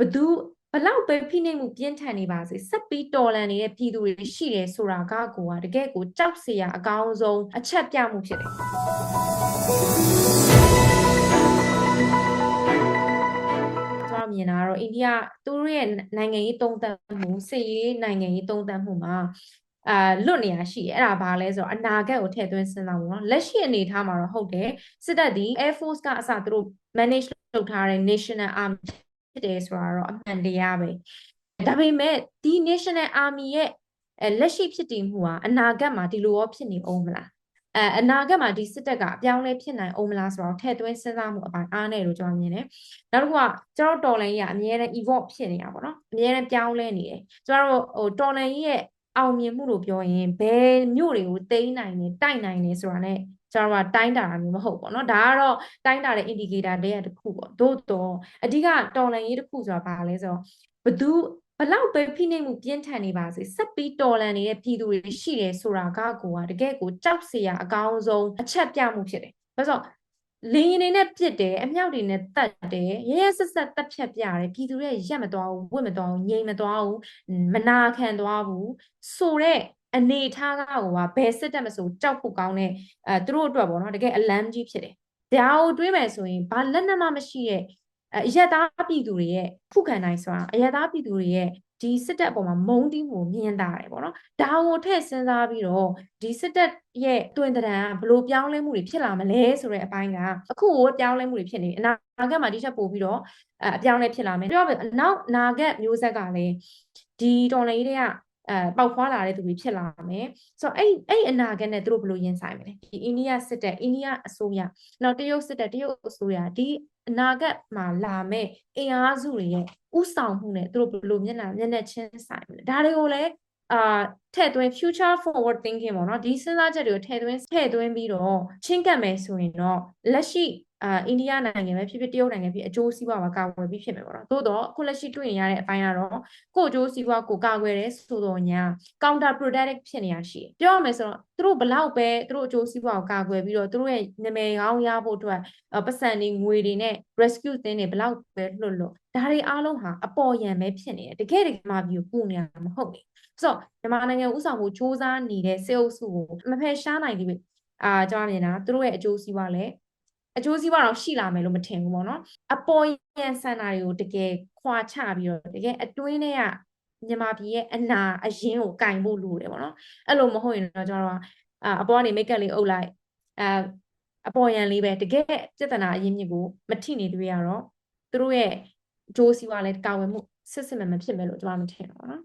ဘသူဘလောက်ပဲဖိနှိပ်မှုပြင်းထန်နေပါစေဆက်ပြီးတော်လန်နေတဲ့ပြည်သူတွေရှိတယ်ဆိုတာကကိုကတကယ်ကိုကြောက်စရာအကောင်းဆုံးအချက်ပြမှုဖြစ်တယ်ကျွန်တော်မြင်တာကတော့အိန္ဒိယသူတို့ရဲ့နိုင်ငံရေးသုံးသပ်မှုစစ်ရေးနိုင်ငံရေးသုံးသပ်မှုမှာအာလွတ်နေရရှိတယ်အဲ့ဒါဘာလဲဆိုတော့အနာဂတ်ကိုထည့်သွင်းစဉ်းစားဖို့နော်လက်ရှိအနေအထားမှာတော့ဟုတ်တယ်စစ်တပ်ဒီ Air Force ကအစသူတို့ manage လုပ်ထားတဲ့ National Army ဖြစ်တယ်ဆိုတာတော့အမှန်တရားပဲဒါပေမဲ့ဒီ National Army ရဲ့အဲလက်ရှိဖြစ်တည်မှုဟာအနာဂတ်မှာဒီလိုရောဖြစ်နေအောင်မလားအဲအနာဂတ်မှာဒီစစ်တပ်ကအပြောင်းလဲဖြစ်နိုင်အောင်မလားဆိုတော့ထည့်သွင်းစဉ်းစားမှုအပိုင်းအားနေလို့ကျွန်တော်မြင်တယ်နောက်တစ်ခုကကျွန်တော်တော်လိုင်းကြီးကအများနဲ့ evolve ဖြစ်နေတာပေါ့နော်အများနဲ့ပြောင်းလဲနေတယ်ကျွန်တော်တို့ဟိုတော်လိုင်းကြီးရဲ့အောင်မြင်မှုလို့ပြောရင်ဘယ်မြို့တွေကိုတိန်းနိုင်နေတိုက်နိုင်နေဆိုတာ ਨੇ ကျွန်တော်ကတိုင်းတာတာမျိုးမဟုတ်ပေါ့နော်ဒါကတော့တိုင်းတာတဲ့ indicator တည်းရတစ်ခုပေါ့သို့တော့အဓိကတော်လန်ရေးတစ်ခုဆိုတာဘာလဲဆိုတော့ဘသူဘလောက်ပဲဖိနှိပ်မှုပြင်းထန်နေပါစေဆက်ပြီးတော်လန်နေတဲ့ပြည်သူတွေရှိတယ်ဆိုတာကကိုကတကယ်ကိုကြောက်စရာအကောင်းဆုံးအချက်ပြမှုဖြစ်တယ်ဒါဆိုလင်းရင်တွေနဲ့ပြစ်တယ်အမြောက်တွေနဲ့တတ်တယ်ရရဆက်ဆက်တက်ဖြတ်ပြတယ်ပြည်သူတွေရက်မသွားဘူးဝတ်မသွားဘူးငြိမ်မသွားဘူးမနာခံသွားဘူးဆိုတော့ အနေထားကဟိုကဘယ်စစ်တက်မဆိုကြောက်ဖို့ကောင်းတဲ့အဲသူတို့အတွက်ပေါ့နော်တကယ်အလန်းကြီးဖြစ်တယ်။ဒါကိုတွေးမယ်ဆိုရင်ဘာလက်နက်မှမရှိရဲ့အရက်သားပြည်သူတွေရဲ့ခုခံနိုင်စွာအရက်သားပြည်သူတွေရဲ့ဒီစစ်တပ်အပေါ်မှာမုန်းတီးမှုမြင်တာတယ်ပေါ့နော်။ဒါကိုထည့်စဉ်းစားပြီးတော့ဒီစစ်တပ်ရဲ့တွင်တရံကဘလို့ပြောင်းလဲမှုတွေဖြစ်လာမလဲဆိုတဲ့အပိုင်းကအခုကိုပြောင်းလဲမှုတွေဖြစ်နေပြီအနာဂတ်မှာဒီချက်ပို့ပြီးတော့အပြောင်းလဲဖြစ်လာမယ်။ပြောရမယ်နောက်နာဂတ်မျိုးဆက်ကလည်းဒီတော်လှန်ရေးတွေက အဲပေါက်ဖွာလာတဲ့သူတွေဖြစ်လာမယ်ဆိုတော့အဲ့အဲ့အနာဂတ်နဲ့သူတို့ဘယ်လိုရင်ဆိုင်မလဲဒီအိန္ဒိယစစ်တပ်အိန္ဒိယအစိုးရနောက်တရုတ်စစ်တပ်တရုတ်အစိုးရဒီအနာဂတ်မှာလာမဲ့အင်အားစုတွေရဲ့ဥဆောင်မှုနဲ့သူတို့ဘယ်လိုမျက်နှာမျက်နှာချင်းဆိုင်မလဲဒါတွေကိုလည်းအာထည့်သွင်း future forward thinking ပေါ့နော်ဒီစဉ်းစားချက်တွေကိုထည့်သွင်းထည့်သွင်းပြီးတော့ချင်းကပ်မယ်ဆိုရင်တော့လက်ရှိ အာအိန္ဒိယနိုင်ငံပဲဖြစ်ဖြစ်တရုတ်နိုင်ငံဖြစ်အကျိုးစီးပွားမှာကာကွယ်ပြီးဖြစ်မယ်ပေါ့နော်သို့တော့အခုလက်ရှိတွေ့နေရတဲ့အပိုင်းကတော့ကိုအကျိုးစီးပွားကိုကာကွယ်တယ်ဆိုတော့ညာ counter productive ဖြစ်နေရရှိတယ်ပြောရမယ်ဆိုတော့သူတို့ဘလောက်ပဲသူတို့အကျိုးစီးပွားကိုကာကွယ်ပြီးတော့သူတို့ရဲ့နာမည်ကောင်းရဖို့အတွက်ပတ်စံတွေငွေတွေနဲ့ rescue သင်းတွေဘလောက်ပဲလွတ်လွတ်ဒါတွေအားလုံးဟာအပေါ်ယံပဲဖြစ်နေတယ်တကယ်တကယ်မှပြီးပူနေတာမဟုတ်ဘူးဆိုတော့မြန်မာနိုင်ငံဥဆောင်မှုစ조사နေတဲ့စေအုပ်စုကိုမဖယ်ရှားနိုင်သေးဘူးအာကျွန်တော်မြင်တာသူတို့ရဲ့အကျိုးစီးပွားလည်း အကျိုးစီးပွားတော့ရှိလာမယ်လို့မထင်ဘူးပေါ့နော်အပေါ်ယံစံတာတွေကိုတကယ်ခွာချပြီးတော့တကယ်အတွင်းထဲကမြန်မာပြည်ရဲ့အနာအရင်ကိုကင်ဖို့လိုတယ်ပေါ့နော်အဲ့လိုမဟုတ်ရင်တော့ကျွန်တော်အာအပေါ်ကနေမိတ်ကပ်လေးအုပ်လိုက်အာအပေါ်ယံလေးပဲတကယ်ပြဿနာအရင်းမြစ်ကိုမထိနေတွေ့ရတော့သူတို့ရဲ့အကျိုးစီးပွားလည်းကာဝယ်မှုစစ်စစ်မှန်မှဖြစ်မယ်လို့ကျွန်တော်မထင်တော့ဘူးနော်